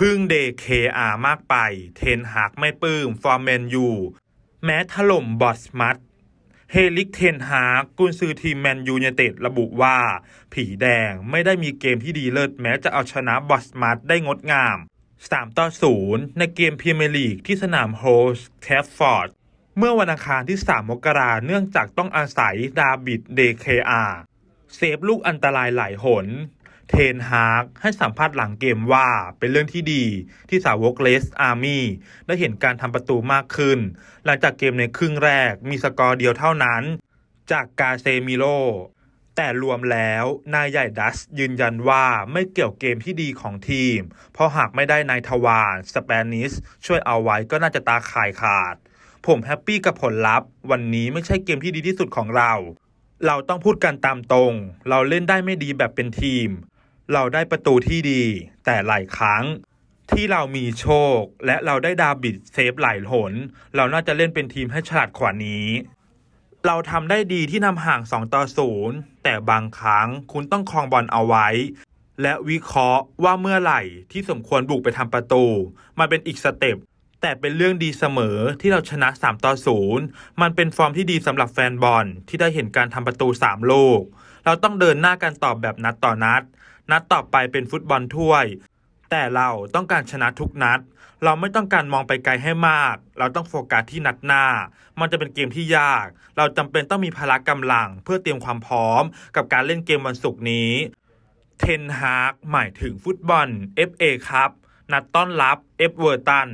พึ่งเดเคอามากไป เทนหากไม่ปลื้มฟอร์แมนยูแม้ถล่มบอสมัตเฮลิกเทนฮากกุนซือทีมแมนยูไนเต็ดระบุว่า ผีแดงไม่ได้มีเกมที่ดีเลิศแม้จะเอาชนะบอสมัตได้งดงาม 3 ต่อ 0 ในเกมพรีเมียร์ลีกที่สนามโฮสต์แคฟฟอร์ด เมื่อวันอังคารที่ 3 มกราเนื่องจากต้องอาศัยดาบิดเดเคอาเซฟลูกอันตรายหลายหน เทนฮากให้สัมภาษณ์หลังเกมว่าเป็นเรื่องที่ดีที่สาวกเลสอาร์มี่ได้เห็นการทำประตูมากขึ้น หลังจากเกมในครึ่งแรกมีสกอร์เดียวเท่านั้น จากกาเซมิโลแต่รวมแล้วนายใหญ่ดัสยืนยันว่าไม่เกี่ยวเกมที่ดีของทีม เพราะหากไม่ได้นายทวารสเปนิสช่วยเอาไว้ก็น่าจะตาข่ายขาด ผมแฮปปี้กับผลลัพธ์ วันนี้ไม่ใช่เกมที่ดีที่สุดของเรา เราต้องพูดกันตามตรง เราเล่นได้ไม่ดีแบบเป็นทีม เราได้ประตูที่ดี แต่หลายครั้ง ที่เรามีโชค และเราได้ดาบิดเซฟหลายหน เราน่าจะเล่นเป็นทีมให้ฉลาดกว่านี้ เราทำได้ดีที่นำห่าง 2 ต่อ 0 แต่บางครั้งคุณต้องคลองบอลเอาไว้ และวิเคราะห์ว่าเมื่อไหร่ที่สมควรบุกไปทำประตู มันเป็นอีกสเต็ป แต่เป็นเรื่องดีเสมอที่เราชนะ 3 ต่อ 0 มันเป็นฟอร์มที่ดีสำหรับแฟนบอลที่ได้เห็นการทำประตู 3 ลูก เราต้องเดินหน้ากันต่อแบบนัดต่อนัด นัดต่อไปเป็นฟุตบอลถ้วย แต่เราต้องการชนะทุกนัด เราไม่ต้องการมองไปไกลให้มาก เราต้องโฟกัสที่นัดหน้า มันจะเป็นเกมที่ยาก เราจำเป็นต้องมีพละกำลัง เพื่อเตรียมความพร้อม กับการเล่นเกมวันศุกร์นี้ เทนฮากหมายถึงฟุตบอล FA ครับนัดต้อนรับเอฟเวอร์ตัน